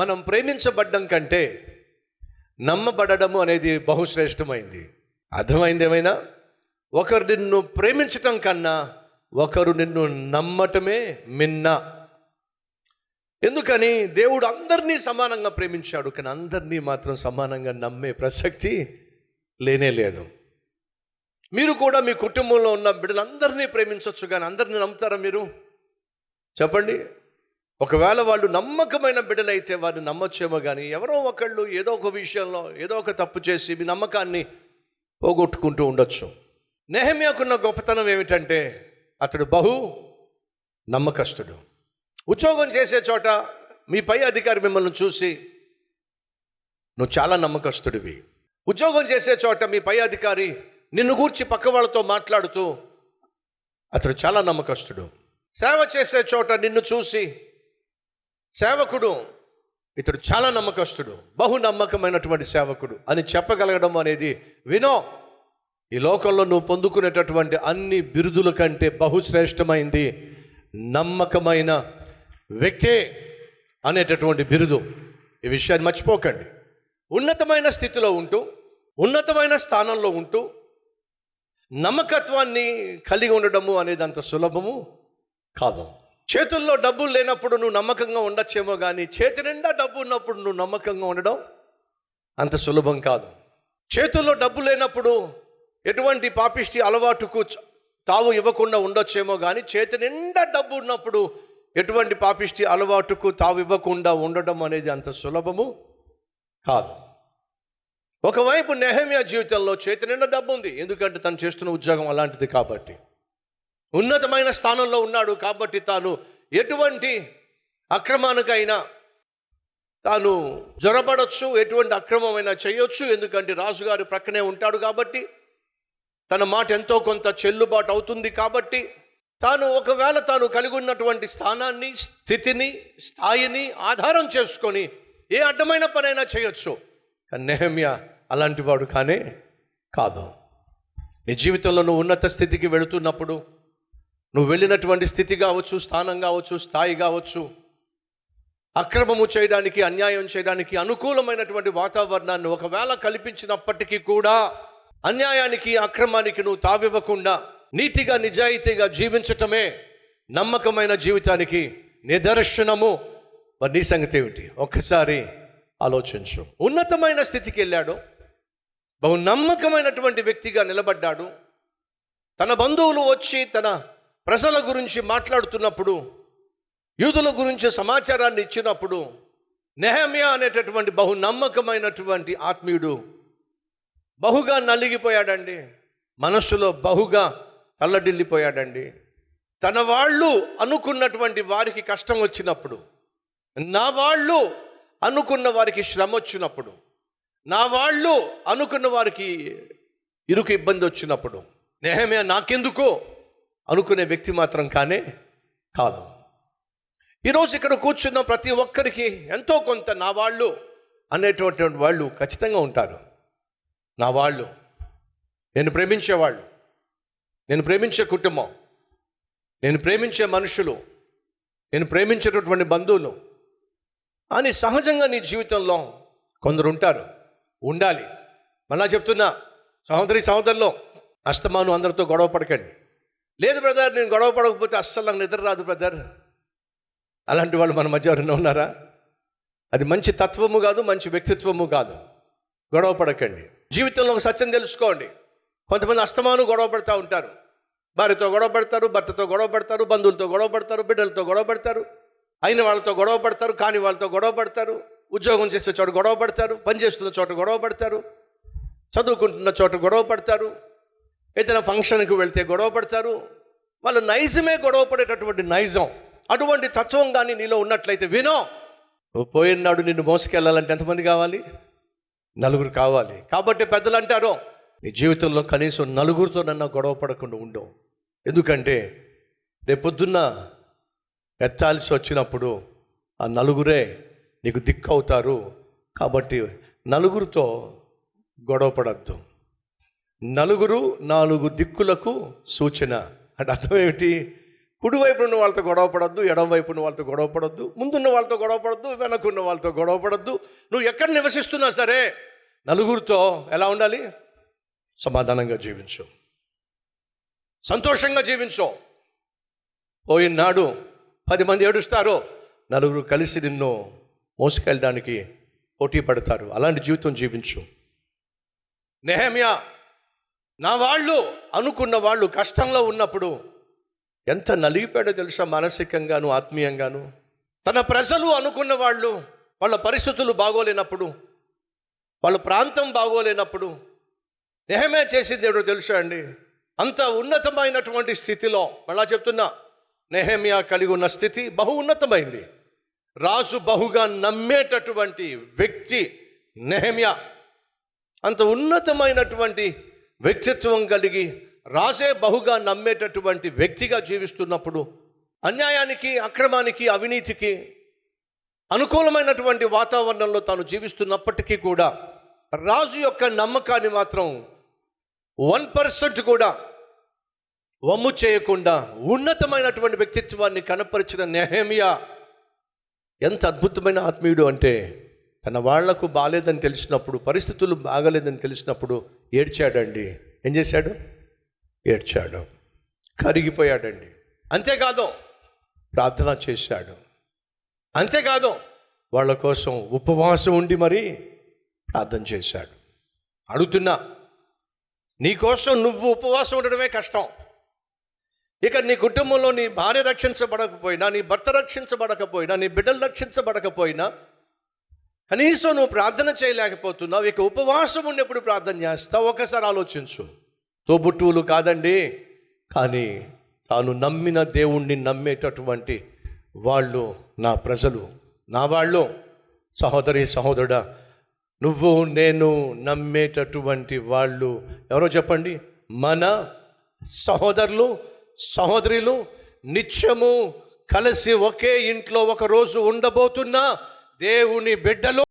మనం ప్రేమించబడ్డం కంటే నమ్మబడము అనేది బహుశ్రేష్టమైంది. అర్థమైంది ఏమైనా? ఒకరు నిన్ను ప్రేమించటం కన్నా ఒకరు నిన్ను నమ్మటమే మిన్న. ఎందుకని? దేవుడు అందరినీ సమానంగా ప్రేమించాడు కానీ అందరినీ మాత్రం సమానంగా నమ్మే ప్రసక్తి లేనే లేదు. మీరు కూడా మీ కుటుంబంలో ఉన్న బిడ్డలందరినీ ప్రేమించవచ్చు కానీ అందరినీ నమ్ముతారా మీరు? చెప్పండి. ఒకవేళ వాళ్ళు నమ్మకమైన బిడ్డలైతే వారు నమ్మచ్చేమో కానీ ఎవరో ఒకళ్ళు ఏదో ఒక విషయంలో ఏదో ఒక తప్పు చేసి మీ నమ్మకాన్ని పోగొట్టుకుంటూ ఉండొచ్చు. నెహమ్యాకున్న గొప్పతనం ఏమిటంటే అతడు బహు నమ్మకస్తుడు. ఉద్యోగం చేసే చోట మీ పై అధికారి మిమ్మల్ని చూసి నువ్వు చాలా నమ్మకస్తుడివి. ఉద్యోగం చేసే చోట మీ పై అధికారి నిన్ను గూర్చి పక్క వాళ్ళతో మాట్లాడుతూ అతడు చాలా నమ్మకస్తుడు. సేవ చేసే చోట నిన్ను చూసి సేవకుడు ఇతడు చాలా నమ్మకస్తుడు బహు నమ్మకమైనటువంటి సేవకుడు అని చెప్పగలగడం అనేది వినో. ఈ లోకంలో నువ్వు పొందుకునేటటువంటి అన్ని బిరుదుల కంటే బహుశ్రేష్టమైంది నమ్మకమైన వ్యక్తే అనేటటువంటి బిరుదు. ఈ విషయాన్ని మర్చిపోకండి. ఉన్నతమైన స్థితిలో ఉంటూ ఉన్నతమైన స్థానంలో ఉంటూ నమ్మకత్వాన్ని కలిగి ఉండడము అనేది అంత సులభము కాదు. చేతుల్లో డబ్బులు లేనప్పుడు నువ్వు నమ్మకంగా ఉండొచ్చేమో కానీ చేతి నిండా డబ్బు ఉన్నప్పుడు నువ్వు నమ్మకంగా ఉండడం అంత సులభం కాదు. చేతుల్లో డబ్బు లేనప్పుడు ఎటువంటి పాపిష్టి అలవాటుకు తావు ఇవ్వకుండా ఉండొచ్చేమో కానీ చేతి నిండా డబ్బు ఉన్నప్పుడు ఎటువంటి పాపిష్టి అలవాటుకు తావు ఇవ్వకుండా ఉండడం అనేది అంత సులభము కాదు. ఒకవైపు నెహమియా జీవితంలో చేతి నిండా డబ్బు ఉంది. ఎందుకంటే తను చేస్తున్న ఉద్యోగం అలాంటిది కాబట్టి. ఉన్నతమైన స్థానంలో ఉన్నాడు కాబట్టి తాను ఎటువంటి అక్రమానికైనా తాను జ్వరపడవచ్చు ఎటువంటి అక్రమమైనా చేయొచ్చు ఎందుకంటే రాజుగారు ప్రక్కనే ఉంటాడు కాబట్టి తన మాట ఎంతో కొంత చెల్లుబాటు అవుతుంది కాబట్టి తాను ఒకవేళ తాను కలిగి ఉన్నటువంటి స్థానాన్ని స్థితిని స్థాయిని ఆధారం చేసుకొని ఏ అడ్డమైన పనైనా చేయొచ్చు. కానీ నెహమ్యా అలాంటి వాడు కాదు. నీ జీవితంలో నువ్వు ఉన్నత స్థితికి వెళుతున్నప్పుడు నువ్వు వెళ్ళినటువంటి స్థితి కావచ్చు స్థానం కావచ్చు స్థాయి కావచ్చు అక్రమము చేయడానికి అన్యాయం చేయడానికి అనుకూలమైనటువంటి వాతావరణాన్ని ఒకవేళ కల్పించినప్పటికీ కూడా అన్యాయానికి అక్రమానికి నువ్వు తావివ్వకుండా నీతిగా నిజాయితీగా జీవించటమే నమ్మకమైన జీవితానికి నిదర్శనము. మరి నీ సంగతి ఏమిటి? ఒక్కసారి ఆలోచించు. ఉన్నతమైన స్థితికి వెళ్ళాడు. బహు నమ్మకమైనటువంటి వ్యక్తిగా నిలబడ్డాడు. తన బంధువులు వచ్చి తన ప్రజల గురించి మాట్లాడుతున్నప్పుడు యూదుల గురించి సమాచారాన్ని ఇచ్చినప్పుడు నెహమ్యా అనేటటువంటి బహు నమ్మకమైనటువంటి ఆత్మీయుడు బహుగా నలిగిపోయాడండి. మనస్సులో బహుగా తల్లడిల్లిపోయాడండి. తన వాళ్ళు అనుకున్నటువంటి వారికి కష్టం వచ్చినప్పుడు నా వాళ్ళు అనుకున్న వారికి శ్రమ వచ్చినప్పుడు నా వాళ్ళు అనుకున్న వారికి ఇరుకు ఇబ్బంది వచ్చినప్పుడు నేహమే నాకెందుకో అనుకునే వ్యక్తి మాత్రం కానే కాదు. ఈరోజు ఇక్కడ కూర్చున్న ప్రతి ఒక్కరికి ఎంతో కొంత నా వాళ్ళు అనేటువంటి వాళ్ళు ఖచ్చితంగా ఉంటారు. నా వాళ్ళు. నేను ప్రేమించేవాళ్ళు నేను ప్రేమించే కుటుంబం. నేను ప్రేమించే మనుషులు. నేను ప్రేమించేటటువంటి బంధువులు. అని సహజంగా నీ జీవితంలో కొందరు ఉంటారు. ఉండాలి. మళ్ళా చెప్తున్నా సహోదరి సహోదరులో అస్తమాను అందరితో గొడవ పడకండి. లేదు బ్రదర్ నేను గొడవ పడకపోతే అస్సలు నాకు నిద్ర రాదు బ్రదర్. అలాంటి వాళ్ళు మన మధ్య ఎవరైనా ఉన్నారా? అది మంచి తత్వము కాదు మంచి వ్యక్తిత్వము కాదు. గొడవ పడకండి. జీవితంలో ఒక సత్యం తెలుసుకోండి. కొంతమంది అస్తమాను గొడవ పడుతూ ఉంటారు. భార్యతో గొడవ పడతారు భర్తతో గొడవ పడతారు బంధువులతో గొడవ పడతారు బిడ్డలతో గొడవ పడతారు. అయిన వాళ్ళతో గొడవ పడతారు కాని వాళ్ళతో గొడవ పడతారు. ఉద్యోగం చేసే చోట గొడవ పడతారు పనిచేస్తున్న చోట గొడవ పడతారు చదువుకుంటున్న చోట గొడవ పడతారు. ఏదైనా ఫంక్షన్కి వెళ్తే గొడవ పడతారు. వాళ్ళ నైజమే గొడవ పడేటటువంటి నైజం. అటువంటి తత్వం కానీ నీలో ఉన్నట్లయితే వినో. నువ్వు పోయినాడు నిన్ను మోసుకెళ్ళాలంటే ఎంతమంది కావాలి? నలుగురు కావాలి. కాబట్టి పెద్దలు అంటారు నీ జీవితంలో కనీసం నలుగురితో నన్న గొడవ పడకుండా ఉండవు ఎందుకంటే రేపొద్దున్న ఎత్తాల్సి వచ్చినప్పుడు ఆ నలుగురే నీకు దిక్కు అవుతారు కాబట్టి నలుగురితో గొడవ పడద్దు. నలుగురు నాలుగు దిక్కులకు సూచన. అంటే అర్థం ఏమిటి? కుడివైపు ఉన్న వాళ్ళతో గొడవ పడద్దు ఎడం వైపు ఉన్న వాళ్ళతో గొడవ పడద్దు ముందున్న వాళ్ళతో గొడవ పడద్దు వెనకున్న వాళ్ళతో గొడవ పడద్దు. నువ్వు ఎక్కడ నివసిస్తున్నా సరే నలుగురితో ఎలా ఉండాలి? సమాధానంగా జీవించు. సంతోషంగా జీవించు. పోయినాడు పది మంది ఏడుస్తారు నలుగురు కలిసి నిన్ను మోసుకెళ్ళడానికి పోటీ పడతారు. అలాంటి జీవితం జీవించు. నెహమ్యా నా వాళ్ళు అనుకున్న వాళ్ళు కష్టంలో ఉన్నప్పుడు ఎంత నలిగిపోయాడో తెలుసా మానసికంగాను ఆత్మీయంగాను? తన ప్రజలు అనుకున్న వాళ్ళు వాళ్ళ పరిస్థితులు బాగోలేనప్పుడు వాళ్ళ ప్రాంతం బాగోలేనప్పుడు నెహమే చేసింది ఏడో తెలుసా అండి? అంత ఉన్నతమైనటువంటి స్థితిలో మళ్ళా చెప్తున్నా నెహమియా కలిగి ఉన్న స్థితి బహు ఉన్నతమైంది. రాజు బహుగా నమ్మేటటువంటి వ్యక్తి నెహమియా. అంత ఉన్నతమైనటువంటి వ్యక్తిత్వం కలిగి రాసే బహుగా నమ్మేటటువంటి వ్యక్తిగా జీవిస్తున్నప్పుడు అన్యాయానికి అక్రమానికి అవినీతికి అనుకూలమైనటువంటి వాతావరణంలో తాను జీవిస్తున్నప్పటికీ కూడా రాజు యొక్క నమ్మకాన్ని మాత్రం వన్ పర్సెంట్ కూడా వమ్ము చేయకుండా ఉన్నతమైనటువంటి వ్యక్తిత్వాన్ని కనపరిచిన నెహేమియా ఎంత అద్భుతమైన ఆత్మీయుడు అంటే తన వాళ్ళకు బాగాలేదని తెలిసినప్పుడు పరిస్థితులు బాగలేదని తెలిసినప్పుడు ఏడ్చాడండి. ఏం చేశాడు? ఏడ్చాడు. కరిగిపోయాడండి. అంతేకాదు ప్రార్థన చేశాడు. అంతేకాదు వాళ్ళ కోసం ఉపవాసం ఉండి మరి ప్రార్థన చేశాడు. అడుగుతున్నా నీకోసం నువ్వు ఉపవాసం ఉండడమే కష్టం. ఇక నీ కుటుంబంలో నీ భార్య రక్షించబడకపోయినా నీ భర్త రక్షించబడకపోయినా నీ బిడ్డలు రక్షించబడకపోయినా కనీసం నువ్వు ప్రార్థన చేయలేకపోతున్నావు ఇక ఉపవాసం ఉన్నప్పుడు ప్రార్థన చేస్తావు ఒకసారి ఆలోచించు. తోబుట్టువులు కాదండి కానీ తాను నమ్మిన దేవుణ్ణి నమ్మేటటువంటి వాళ్ళు నా ప్రజలు నా వాళ్ళు. సహోదరి సహోదరుడా నువ్వు నేను నమ్మేటటువంటి వాళ్ళు ఎవరో చెప్పండి? మన సహోదరులు సహోదరులు నిత్యము కలిసి ఒకే ఇంట్లో ఒక రోజు ఉండబోతున్నా దేవుని బిడ్డలు